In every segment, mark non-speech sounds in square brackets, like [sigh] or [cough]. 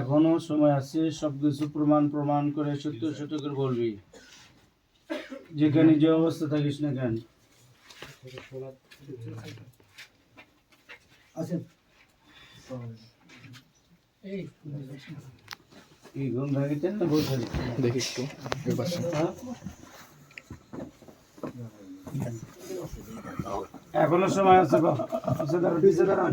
এখনও সময় আছে সবকিছু প্রমাণ প্রমাণ করে সত্য সত্য করে বলবি। যেখানে যে অবস্থা থাকিস না কেন? এই ঘুম ভাঙিতেন না বসে দেখি একটু এখনও সময় আছে গো। পিছে দাঁড়ান, পিছে দাঁড়ান।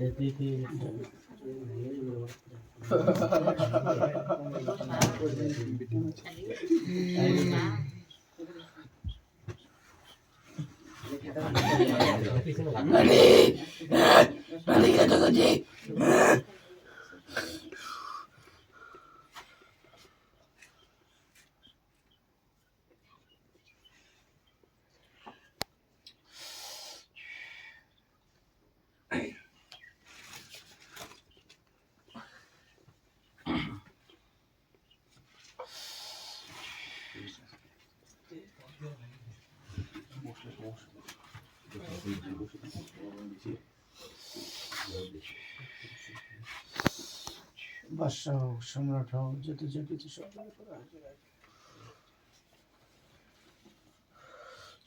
Balik, balik ke tukang বাদশাহ হোক সম্রাট হোক যত যা কিছু সব করা হাজির আছে।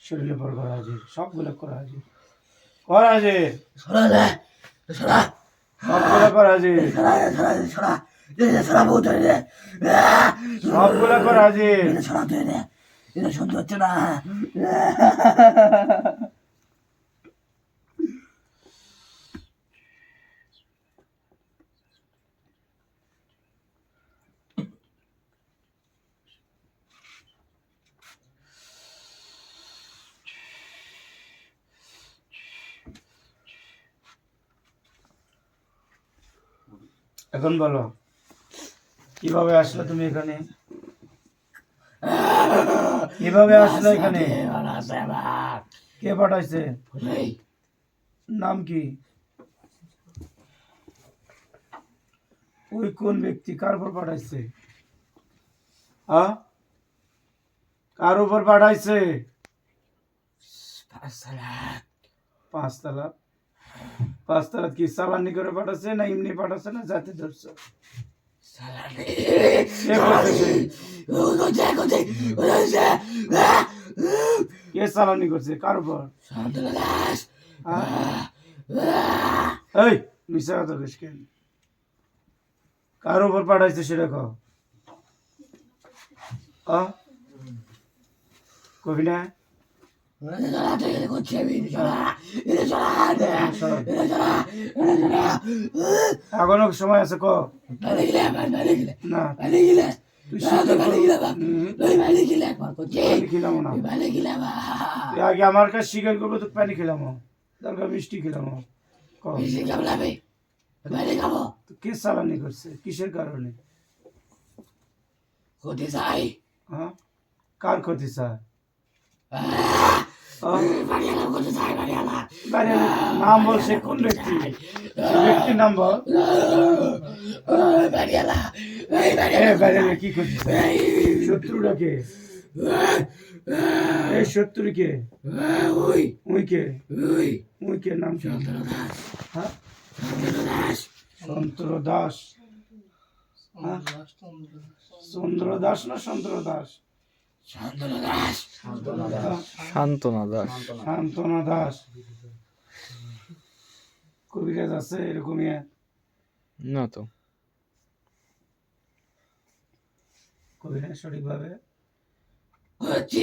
শরীরে পর করা হাজির সবগুলো করা হাজির। করা হাজির! সবগুলো করা হাজির। সবগুলো করা হাজির। এখন বলো, কীভাবে আসলে তুমি এখানে? কীভাবে আসলে এখানে? কে পাঠাইছে? নাম কি? ওই কোন ব্যক্তি? কার উপর পাঠাইছে? হ্যাঁ? কার উপর পাঠাইছে? পাঁচতলা। পাঁচতলা কি সালানি করে পাঠাচ্ছে না এমনি পাঠাচ্ছে না? জাতি ধরছে। কে? সালানি করছে? কার উপর? এই মিশা কথা কইস কেন? কার উপর পাঠাইছে সেটা কও। কবি না? এখনও সময় আছে ক আগে আমার কাছে স্বীকার করব তো পানি খেলাম। দরকার মিষ্টি খেলাম। ক সালানি করছে? কিসের কারণে? হ্যাঁ? কার ক্ষতি স্যার নাম বল সে কোন ব্যক্তি ব্যক্তির নাম বল কি করছিস শত্রুটা কে এই শত্রু কে উই কে উই কে নাম কি হ্যাঁ? সন্ত্র দাস? চন্দ্র দাস না চন্দ্র দাস হ্যাঁ? শান্তনা দাস শান্তনা দাস কবিরাজ আছে এরকমই এক। না তো কবিরাজ সঠিকভাবে তুই কি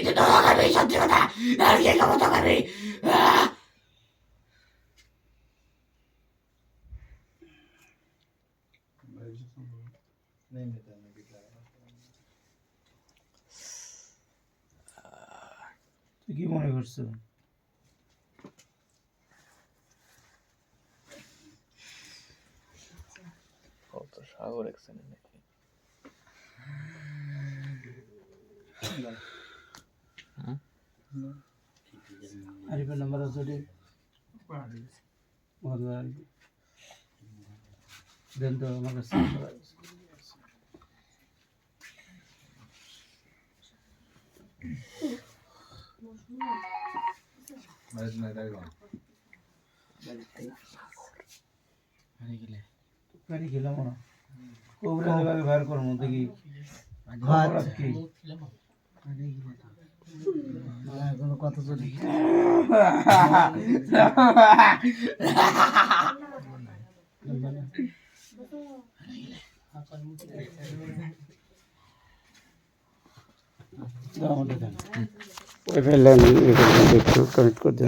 মনে করছ? কত সাগর অ্যাক্সিডেন্ট নাকি? আরিফের নাম্বার আছে ওটি? দেন তো আমার কাছে। [clears throat] গাড়ি খেলাম না কোবরা দেবাকে বাইর করব দেখি খবর কি এখনও কত চলি ওই ফেললেন একটু কানেক্ট করে দেন